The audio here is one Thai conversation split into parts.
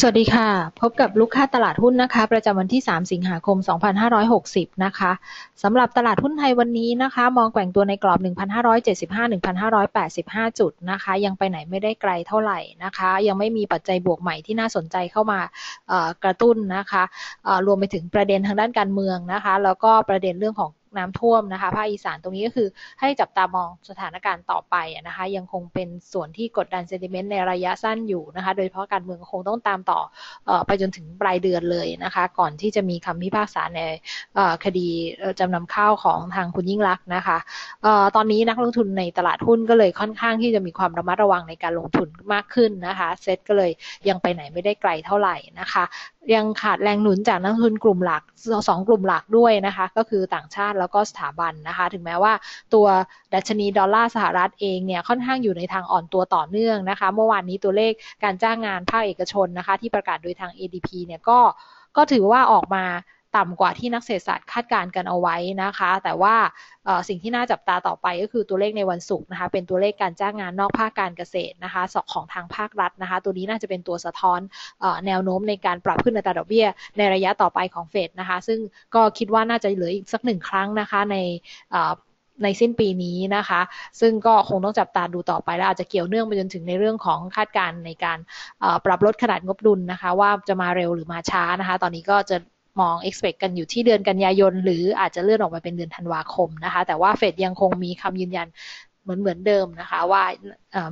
สวัสดีค่ะ พบกับลูกค้าตลาดหุ้นนะคะ ประจำวันที่ 3 สิงหาคม 2560 นะคะสำหรับตลาดหุ้นไทยวันนี้นะคะ มองแกว่งตัวในกรอบ 1,575-1,585 จุดนะคะ ยังไปไหนไม่ได้ไกลเท่าไหร่นะคะ ยังไม่มีปัจจัยบวกใหม่ที่น่าสนใจเข้ามากระตุ้นนะคะรวมไปถึงประเด็นทางด้านการเมืองนะคะ แล้วก็ประเด็นเรื่องของน้ำท่วมนะคะภาคอีสานตรงนี้ก็คือให้จับตามองสถานการณ์ต่อไปนะคะ ยังคงเป็นส่วนที่กดดันเซนติเมนต์ในระยะสั้นอยู่นะคะ โดยเฉพาะการเมืองคงต้องตามต่ออไปจนถึงปลายเดือนเลยนะคะ ก่อนที่จะมีคำพิพากษาในคดีจำนำข้าวของทางคุณยิ่งรักนะคะตอนนี้นักลงทุนในตลาดหุ้นก็เลยค่อนข้างที่จะมีความระมัดระวังในการลงทุนมากขึ้นนะคะเซ็ตก็เลยยังไปไหนไม่ได้ไกลเท่าไหร่นะคะ ยังขาดแรงหนุนจากนักทุนกลุ่มหลักสองกลุ่มหลักด้วยนะคะ ก็คือต่างชาติแล้วก็สถาบันนะคะ ถึงแม้ว่าตัวดัชนีดอลลาร์สหรัฐเองเนี่ยค่อนข้างอยู่ในทางอ่อนตัวต่อเนื่องนะคะ เมื่อวานนี้ตัวเลขการจ้างงานภาคเอกชนนะคะ ที่ประกาศโดยทาง ADP เนี่ยก็ก็ถือว่าออกมา ต่ำกว่าที่นักเศรษฐศาสตร์คาดการณ์กันเอาไว้นะคะ แต่ว่าสิ่งที่น่าจับตาต่อไปก็คือตัวเลขในวันศุกร์นะคะ เป็นตัวเลขการจ้างงานนอกภาคการเกษตรนะคะสอกของทางภาครัฐนะคะ ตัวนี้น่าจะเป็นตัวสะท้อนแนวโน้มในการปรับขึ้นอัตราดอกเบี้ย ในระยะต่อไปของเฟดนะคะ ซึ่งก็คิดว่าน่าจะเหลืออีกสักหนึ่งครั้งนะคะในในสิ้นปีนี้นะคะ ซึ่งก็คงต้องจับตาดูต่อไปแล้วอาจจะเกี่ยวเนื่องไปจนถึงในเรื่องของคาดการณ์ในการปรับลดขนาดงบดุลนะคะ ว่าจะมาเร็วหรือมาช้านะคะ ตอนนี้ก็จะ มอง expect กันอยู่ที่เดือนกันยายน หรืออาจจะเลื่อนออกมาเป็นเดือนธันวาคมนะคะ แต่ว่าเฟดยังคงมีคำยืนยันเหมือนเหมือนเดิมนะคะ ว่า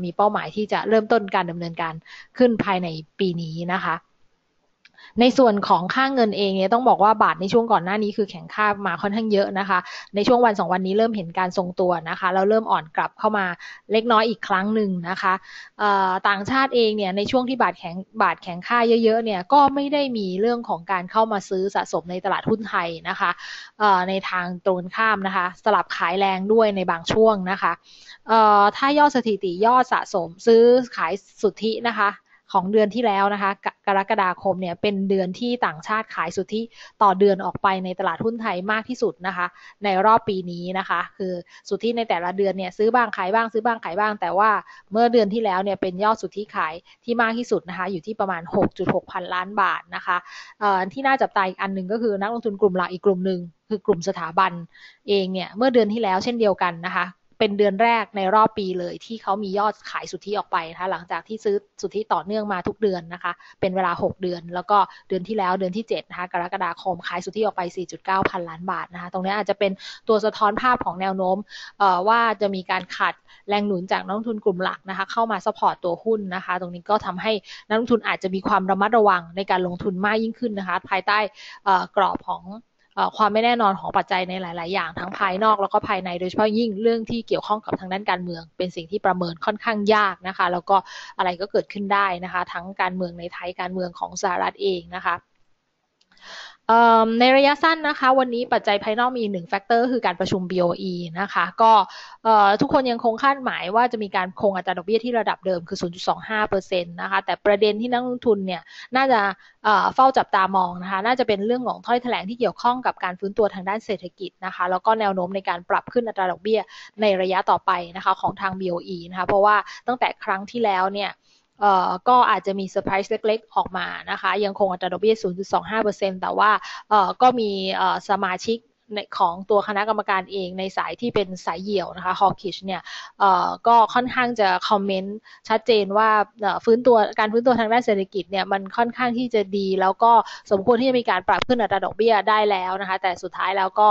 มีเป้าหมายที่จะเริ่มต้นการดำเนินการขึ้นภายในปีนี้นะคะ ในส่วนของค่าเงินเองเนี่ยต้องบอกว่าบาทในช่วงก่อนหน้านี้คือแข็งค่ามาค่อนข้างเยอะนะคะ ในช่วงวันสองวันนี้เริ่มเห็นการทรงตัวนะคะแล้วเริ่มอ่อนกลับเข้ามาเล็กน้อยอีกครั้งหนึ่งนะคะต่างชาติเองเนี่ยในช่วงที่บาทแข็งบาทแข็งค่าเยอะๆเนี่ยก็ไม่ได้มีเรื่องของการเข้ามาซื้อสะสมในตลาดหุ้นไทยนะคะในทางตรงข้ามนะคะ สลับขายแรงด้วยในบางช่วงนะคะถ้ายอดสถิติยอดสะสมซื้อขายสุทธินะคะ ของเดือนที่แล้วนะคะ กรกฎาคมเนี่ยเป็นเดือนที่ต่างชาติขายสุทธิต่อเดือนออกไปในตลาดหุ้นไทยมากที่สุดนะคะ ในรอบปีนี้นะคะ คือสุทธิในแต่ละเดือนเนี่ยซื้อบ้างขายบ้างซื้อบ้างขายบ้าง แต่ว่าเมื่อเดือนที่แล้วเนี่ยเป็นยอดสุทธิขายที่มากที่สุดนะคะ อยู่ที่ประมาณ 6.6 พันล้านบาทนะคะที่น่าจับตาอีกอันหนึ่งก็คือนักลงทุนกลุ่มหลักอีกกลุ่มหนึ่งคือกลุ่มสถาบันเองเนี่ยเมื่อเดือนที่แล้วเช่นเดียวกันนะคะ เป็นเดือนแรกในรอบปีเลย ที่เขามียอดขายสุทธิออกไปนะคะหลังจากที่ซื้อสุทธิต่อเนื่องมาทุกเดือนนะคะ เป็นเวลา 6 เดือน แล้วก็เดือนที่แล้วเดือนที่7นะคะกรกฎาคมขายสุทธิออกไป 4.9 พันล้านบาทนะคะ ตรงนี้อาจจะเป็นตัวสะท้อนภาพของแนวโน้มว่าจะมีการขัดแรงหนุนจากนักลงทุนกลุ่มหลักนะคะ เข้ามาสปอร์ตตัวหุ้นนะคะ ตรงนี้ก็ทำให้นักลงทุนอาจจะมีความระมัดระวังในการลงทุนมากยิ่งขึ้นนะคะ ภายใต้กรอบของ ความไม่แน่นอนของปัจจัยในหลาย ๆ อย่างทั้งภายนอกแล้วก็ภายในโดยเฉพาะยิ่งเรื่องที่เกี่ยวข้องกับทางด้านการเมือง เป็นสิ่งที่ประเมินค่อนข้างยากนะคะ แล้วก็อะไรก็เกิดขึ้นได้นะคะ ทั้งการเมืองในไทยการเมืองของสหรัฐเองนะคะ ในระยะสั้นนะคะ วันนี้ปัจจัยภายนอกมีหนึ่งแฟกเตอร์คือการประชุม BOE นะคะ ก็ทุกคนยังคงคาดหมายว่าจะมีการคงอัตราดอกเบี้ยที่ระดับเดิมคือ 0.25%นะคะ แต่ประเด็นที่นักลงทุนเนี่ยน่าจะเฝ้าจับตามองนะคะ น่าจะเป็นเรื่องของถ้อยแถลงที่เกี่ยวข้องกับการฟื้นตัวทางด้านเศรษฐกิจนะคะ แล้วก็แนวโน้มในการปรับขึ้นอัตราดอกเบี้ยในระยะต่อไปนะคะของทาง BOE นะคะ เพราะว่าตั้งแต่ครั้งที่แล้วเนี่ย ก็อาจจะมีเซอร์ไพรส์เล็กๆ ออกมานะคะ ยังคงอัตราดอกเบี้ย 0.25%แต่ว่าก็มีสมาชิก ในของตัวคณะกรรมการเองในสายที่เป็นสายเหี่ยวนะคะฮอคิชเนี่ยก็ค่อนข้างจะคอมเมนต์ชัดเจนว่าฟื้นตัวการฟื้นตัวทางด้านเศรษฐกิจเนี่ยมันค่อนข้างที่จะดี แล้วก็สมควรที่จะมีการปรับขึ้นอัตราดอกเบี้ยได้แล้วนะคะแต่สุดท้ายแล้วก็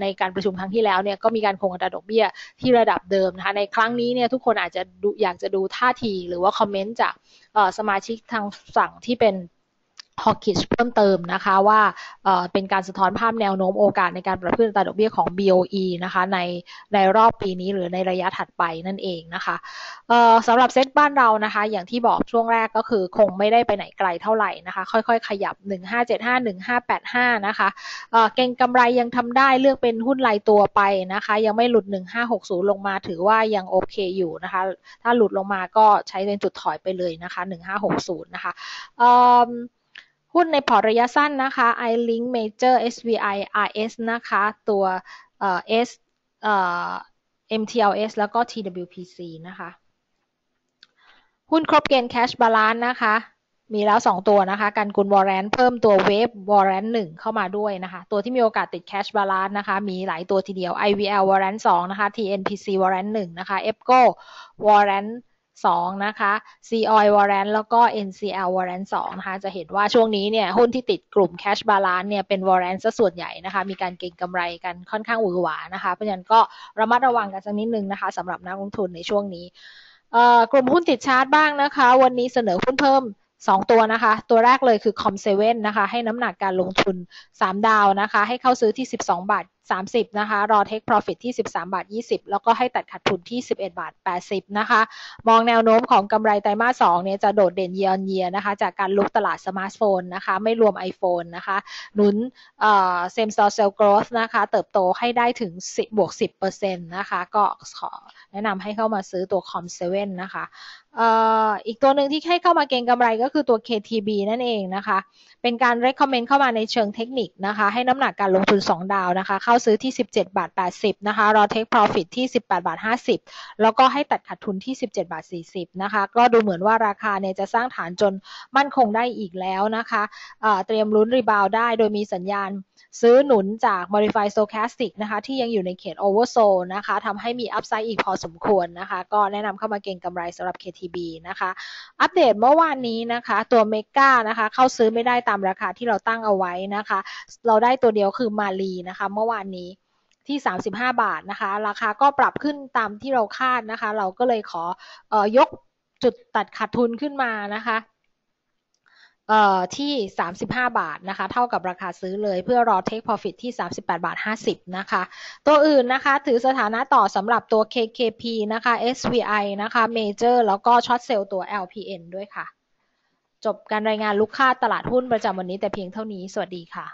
ในการประชุมครั้งที่แล้วเนี่ยก็มีการคงอัตราดอกเบี้ยที่ระดับเดิมนะคะในครั้งนี้เนี่ยทุกคนอาจจะอยากจะดูท่าทีหรือว่าคอมเมนต์จากสมาชิกทางฝั่งที่เป็น ฮอกิชเพิ่มเติมนะคะว่าเป็นการสะท้อนภาพแนวโน้มโอกาสในการปรับขึ้นอัตราดอกเบี้ยของ BOE นะคะในในรอบปีนี้หรือในระยะถัดไปนั่นเองนะคะสำหรับเซ็ตบ้านเรานะคะ อย่างที่บอกช่วงแรกก็คือคงไม่ได้ไปไหนไกลเท่าไหร่นะคะ ค่อยๆ ขยับ 1575 1585 นะคะเก่งกำไรยังทำได้เลือกเป็นหุ้นรายตัวไปนะคะ ยังไม่หลุด 1560 ลงมาถือว่ายังโอเคอยู่นะคะ ถ้าหลุดลงมาก็ใช้เป็นจุดถอยไปเลยนะคะ 1560 นะคะ หุ้นในพอร์ตระยะสั้นนะคะ iLink Major SVI RS นะคะ ตัวเอ่ S เอ่อ MTLS แล้วก็ TWPC นะคะ หุ้นครบเกณฑ์ Cash Balance นะคะ มีแล้ว 2 ตัวนะคะ การกุลวอร์เรนเพิ่มตัวเวฟวอร์เรนหนึ่งเข้ามาด้วยนะคะ ตัวที่มีโอกาสติด Cash Balance นะคะ มีหลายตัวทีเดียว IVL วอร์เรนสองนะคะ TNPC วอร์เรนหนึ่งนะคะ EPCO วอร์เรน Warrant 2นะคะ c o i warrant แล้วก็ NCL warrant 2นะคะ จะเห็นว่าช่วงนี้เนี่ยหุ้นที่ติดกลุ่ม cash balance เนี่ยเป็น warrant ซะส่วนใหญ่นะคะ มีการเก็งกำไรกันค่อนข้างหวือหวานะคะ เพราะฉะนั้นก็ระมัดระวังกันสักนิดนึงนะคะสำหรับนักลงทุนในช่วงนี้กลุ่มหุ้นติดชาร์ตบ้างนะคะ วันนี้เสนอหุ้นเพิ่มสองตัวนะคะ ตัวแรกเลยคือ Com7 นะคะ ให้น้ำหนักการลงทุน 3 ดาวนะคะ ให้เข้าซื้อที่ 12 บาท 30 นะคะ รอ Take Profit ที่ 13 บาท 20 แล้วก็ให้ตัดขาดทุนที่ 11 บาท 80 นะคะ มองแนวโน้มของกำไรไตรมาส2เนี่ยจะโดดเด่นเยียร์เยียนะคะ จากการลุกตลาดสมาร์ทโฟนนะคะ ไม่รวม iPhone นะคะ หนุนเอ่อ Same Store Sales Growth นะคะ เติบโตให้ได้ถึง 10 บวก 10%นะคะ ก็ขอแนะนำให้เข้ามาซื้อตัว Com7 นะคะอีกตัวหนึ่งที่ให้เข้ามาเก็งกำไรก็คือตัว KTB นั่นเองนะคะ เป็นการ recommend เข้ามาในเชิงเทคนิคนะคะ ให้น้ำหนักการลงทุน 2 ดาวนะคะ เข้าซื้อที่ 17 บาท 80 นะคะ รอ take profit ที่ 18 บาท 50 แล้วก็ให้ตัดขาดทุนที่ 17 บาท 40 นะคะ ก็ดูเหมือนว่าราคาเนี่ยจะสร้างฐานจนมั่นคงได้อีกแล้วนะคะเตรียมลุ้นรีบาวได้โดยมีสัญญาณซื้อหนุนจาก Modify Stochastic นะคะ ที่ยังอยู่ในเขต Oversold นะคะทำให้มี Upside อีกพอสมควรนะคะ ก็แนะนำเข้ามาเก็งกำไรสำหรับ KTB นะคะ อัปเดตเมื่อวานนี้นะคะตัวเมกานะคะเข้าซื้อไม่ได้ตามราคาที่เราตั้งเอาไว้นะคะ เราได้ตัวเดียวคือมาลีนะคะ เมื่อวานนี้ที่ 35 บาทนะคะ ราคาก็ปรับขึ้นตามที่เราคาดนะคะ เราก็เลยขอออยกจุดตัดขาดทุนขึ้นมานะคะเอ่อที่ 35 บาทนะคะ เท่ากับราคาซื้อเลยเพื่อรอ take profit ที่ 38 บาท 50 นะคะ ตัวอื่นนะคะ ถือสถานะต่อสำหรับตัว KKP นะคะ SVI นะคะ Major แล้วก็ช็อตเซลล์ตัว LPN ด้วยค่ะ จบการรายงานลูกค้าตลาดหุ้นประจำวันนี้แต่เพียงเท่านี้ สวัสดีค่ะ